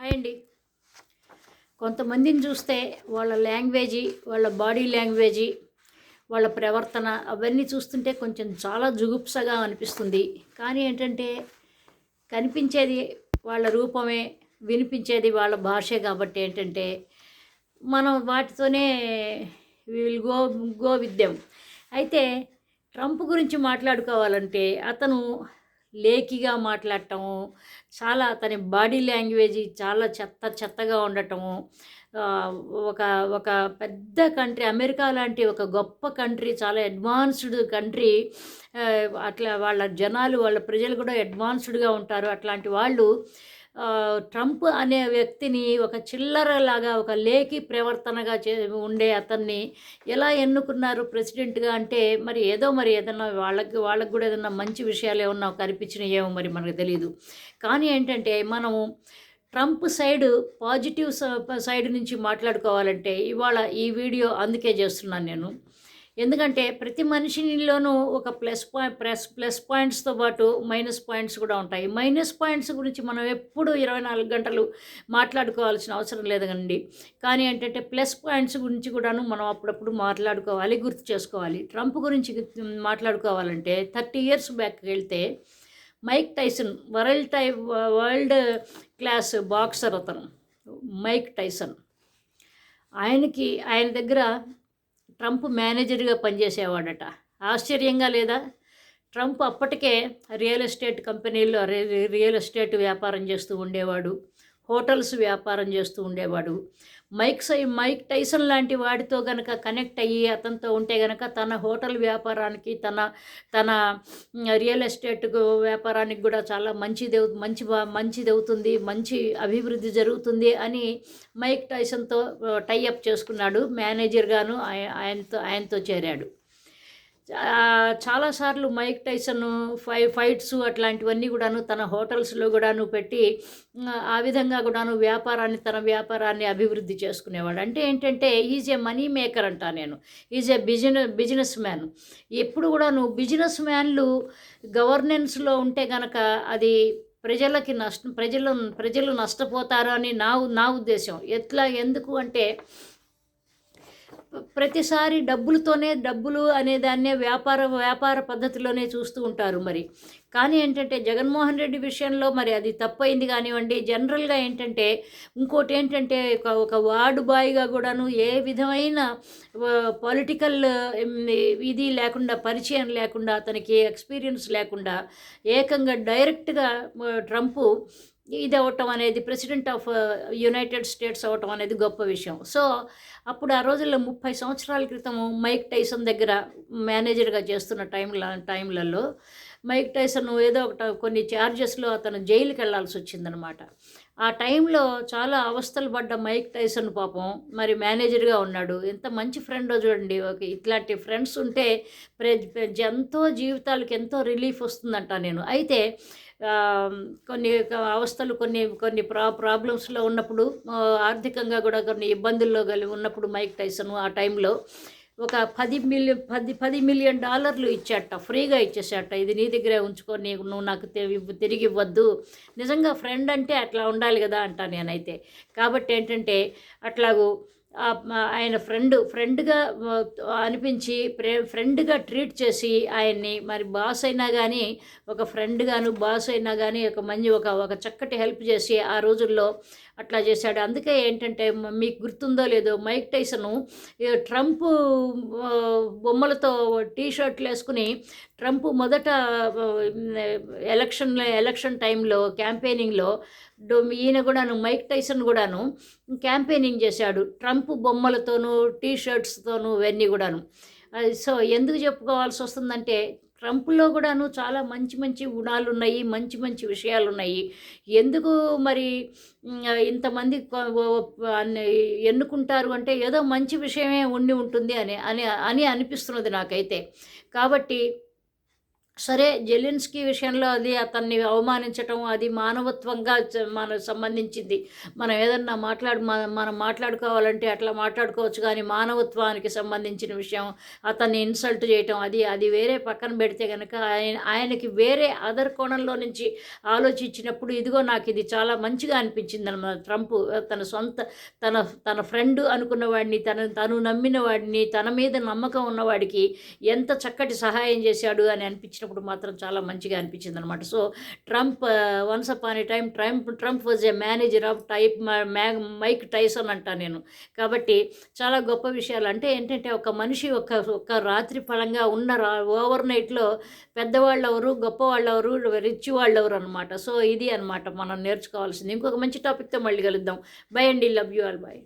Hi అండి కొంతమందిని చూస్తే వాళ్ళ లాంగ్వేజీ వాళ్ళ బాడీ లాంగ్వేజీ వాళ్ళ ప్రవర్తన అవన్నీ చూస్తుంటే కొంచెం చాలా జుగుప్సగా అనిపిస్తుంది. కానీ ఏంటంటే కనిపించేది వాళ్ళ రూపమే వినిపించేది వాళ్ళ భాషే కాబట్టి ఏంటంటే మనం వాటితోనే విల్ గో గో విద్యం అయితే ట్రంప్ గురించి మాట్లాడుకోవాలంటే అతను లేకిగా మాట్లాడటము చాలా తన బాడీ లాంగ్వేజ్ చాలా చెత్త చెత్తగా ఉండటము ఒక ఒక పెద్ద కంట్రీ అమెరికా లాంటి ఒక గొప్ప కంట్రీ చాలా అడ్వాన్స్డ్ కంట్రీ అట్లా వాళ్ళ జనాలు వాళ్ళ ప్రజలు కూడా అడ్వాన్స్డ్గా ఉంటారు. అట్లాంటి వాళ్ళు ట్రంప్ అనే వ్యక్తిని ఒక చిల్లరలాగా ఒక లేకి ప్రవర్తనగా చే ఉండే అతన్ని ఎలా ఎన్నుకున్నారు ప్రెసిడెంట్గా అంటే మరి ఏదో మరి ఏదన్నా వాళ్ళకి వాళ్ళకి కూడా ఏదన్నా మంచి విషయాలు ఏమన్నా కనిపించినాయేమో మరి మనకు తెలియదు కానీ ఏంటంటే మనము ట్రంప్ సైడ్ పాజిటివ్ సైడ్ నుంచి మాట్లాడుకోవాలంటే ఇవాళ ఈ వీడియో అందుకే చేస్తున్నాను నేను. ఎందుకంటే ప్రతి మనిషిలోనూ ఒక ప్లస్ పాయింట్ ప్లస్ ప్లస్ పాయింట్స్తో పాటు మైనస్ పాయింట్స్ కూడా ఉంటాయి. మైనస్ పాయింట్స్ గురించి మనం ఎప్పుడు ఇరవై నాలుగు గంటలు మాట్లాడుకోవాల్సిన అవసరం లేదండి. కానీ ఏంటంటే ప్లస్ పాయింట్స్ గురించి కూడాను మనం అప్పుడప్పుడు మాట్లాడుకోవాలి గుర్తు చేసుకోవాలి. ట్రంప్ గురించి మాట్లాడుకోవాలంటే థర్టీ ఇయర్స్ బ్యాక్ వెళ్తే Mike Tyson world tie world class boxer అతను. Mike Tyson. ఆయనకి ఆయన దగ్గర ట్రంప్ మేనేజర్గా పనిచేసేవాడట. ఆశ్చర్యంగా లేదా? ట్రంప్ అప్పటికే రియల్ ఎస్టేట్ కంపెనీల్లో రియల్ ఎస్టేట్ వ్యాపారం చేస్తూ ఉండేవాడు. హోటల్స్ వ్యాపారం చేస్తూ ఉండేవాడు. మైక్ సై మైక్ టైసన్ లాంటి వాడితో గనక కనెక్ట్ అయ్యి అతనితో ఉంటే గనక తన హోటల్ వ్యాపారానికి తన తన రియల్ ఎస్టేట్ వ్యాపారానికి కూడా చాలా మంచిది మంచి మంచిది అవుతుంది మంచి అభివృద్ధి జరుగుతుంది అని మైక్ టైసన్తో టైఅప్ చేసుకున్నాడు. మేనేజర్గాను ఆయ- ఆయనతో ఆయనతో చేరాడు. చాలాసార్లు మైక్ టైసన్ ఫై ఫైట్స్ అట్లాంటివన్నీ కూడాను తన హోటల్స్లో కూడాను పెట్టి ఆ, విధంగా కూడాను వ్యాపారాన్ని తన వ్యాపారాన్ని అభివృద్ధి చేసుకునేవాడు. అంటే ఏంటంటే ఈజ్ ఏ మనీ మేకర్ అంటా నేను. Is a business businessman. ఎప్పుడు కూడాను బిజినెస్ మ్యాన్లు గవర్నెన్స్లో ఉంటే గనక అది ప్రజలకి నష్టం ప్రజలు ప్రజలు నష్టపోతారు అని నా నా ఉద్దేశం. ఎట్లా ఎందుకు అంటే ప్రతిసారి డబ్బులతోనే డబ్బులు అనే దాన్నే వ్యాపార వ్యాపార పద్ధతిలోనే చూస్తూ ఉంటారు మరి. కానీ ఏంటంటే జగన్మోహన్ రెడ్డి విషయంలో మరి అది తప్పైంది కానివ్వండి. జనరల్గా ఏంటంటే ఇంకోటి ఏంటంటే ఒక ఒక వార్డు బాయ్గా కూడాను ఏ విధమైన పొలిటికల్ ఇది లేకుండా పరిచయం లేకుండా అతనికి ఎక్స్పీరియన్స్ లేకుండా ఏకంగా డైరెక్ట్గా ట్రంప్ ఇది అవ్వటం అనేది ప్రెసిడెంట్ ఆఫ్ యునైటెడ్ స్టేట్స్ అవ్వటం అనేది గొప్ప విషయం. సో అప్పుడు ఆ రోజుల్లో ముప్పై సంవత్సరాల క్రితం మైక్ టైసన్ దగ్గర మేనేజర్గా చేస్తున్న టైంల టైంలలో మైక్ టైసన్ ఏదో ఒకట కొన్ని ఛార్జెస్లో అతను జైలుకి వెళ్ళాల్సి వచ్చిందనమాట. ఆ టైంలో చాలా అవస్థలు పడ్డ మైక్ టైసన్ పాపం మరి మేనేజర్గా ఉన్నాడు. ఎంత మంచి ఫ్రెండో చూడండి ఒక ఇట్లాంటి ఫ్రెండ్స్ ఉంటే ప్ర ఎంతో జీవితాలకు ఎంతో రిలీఫ్ వస్తుందంట నేను. అయితే కొన్ని అవస్థలు కొన్ని కొన్ని ప్రా ప్రాబ్లమ్స్లో ఉన్నప్పుడు ఆర్థికంగా కూడా కొన్ని ఇబ్బందుల్లో కలిగి ఉన్నప్పుడు మైక్ టైసన్ ఆ టైంలో ఒక పది మిలియన్ పది పది మిలియన్ డాలర్లు ఇచ్చాట ఫ్రీగా ఇచ్చేసాట. ఇది నీ దగ్గరే ఉంచుకొని నువ్వు నాకు తిరిగి ఇవ్వద్దు. నిజంగా ఫ్రెండ్ అంటే అట్లా ఉండాలి కదా అంటా నేనైతే. కాబట్టి ఏంటంటే అట్లాగూ ఆయన ఫ్రెండ్ ఫ్రెండ్గా అనిపించి ప్రే ఫ్రెండ్గా ట్రీట్ చేసి ఆయన్ని మరి బాస్ అయినా కానీ ఒక ఫ్రెండ్గాను బాస్ అయినా కానీ ఒక మంచి ఒక ఒక చక్కటి హెల్ప్ చేసి ఆ రోజుల్లో అట్లా చేశాడు. అందుకే ఏంటంటే మీకు గుర్తుందో లేదో మైక్ టైసను ట్రంప్ బొమ్మలతో టీ షర్ట్లు వేసుకుని ట్రంప్ మొదట ఎలక్షన్ ఎలక్షన్ టైంలో క్యాంపెయినింగ్లో ఈయన కూడాను మైక్ టైసన్ కూడాను క్యాంపెయినింగ్ చేశాడు. ట్రంప్ బొమ్మలతోనూ టీ షర్ట్స్తోనూ ఇవన్నీ కూడాను. సో ఎందుకు చెప్పుకోవాల్సి వస్తుందంటే ట్రంప్లో కూడాను చాలా మంచి మంచి గుణాలు ఉన్నాయి మంచి మంచి విషయాలు ఉన్నాయి ఎందుకు మరి ఇంతమంది ఎన్నుకుంటారు అంటే ఏదో మంచి విషయమే ఉండి ఉంటుంది అని అని అని అనిపిస్తున్నది నాకైతే. కాబట్టి సరే జెలిన్స్కీ విషయంలో అది అతన్ని అవమానించటం అది మానవత్వంగా మన మనకు సంబంధించింది. మనం ఏదన్నా మాట్లాడు మనం మాట్లాడుకోవాలంటే అట్లా మాట్లాడుకోవచ్చు కానీ మానవత్వానికి సంబంధించిన విషయం అతన్ని ఇన్సల్ట్ చేయటం అది అది వేరే పక్కన పెడితే కనుక ఆయన ఆయనకి వేరే అదర్ కోణంలో నుంచి ఆలోచించినప్పుడు ఇదిగో నాకు ఇది చాలా మంచిగా అనిపించింది అనమాట ట్రంప్ తన సొంత తన తన ఫ్రెండ్ అనుకున్న వాడిని తన తను నమ్మిన వాడిని తన మీద నమ్మకం ఉన్నవాడికి ఎంత చక్కటి సహాయం చేశాడు అని అనిపించినప్పుడు మాత్రం చాలా మంచిగా అనిపించింది అనమాట సో ట్రంప్ వన్స్ అప్ అనే time Trump Trump was a manager of type Mike Tyson అంటా నేను. కాబట్టి చాలా గొప్ప విషయాలు. అంటే ఏంటంటే ఒక మనిషి ఒక ఒక రాత్రి ఫలంగా ఉన్న రా ఓవర్ నైట్లో పెద్దవాళ్ళు ఎవరు గొప్పవాళ్ళు ఎవరు రిచ్ వాళ్ళు ఎవరు అనమాట సో ఇది అనమాట మనం నేర్చుకోవాల్సింది. ఇంకొక మంచి టాపిక్తో మళ్ళీ కలుద్దాం. Bye and. ఈ లవ్ యూ ఆల్ బై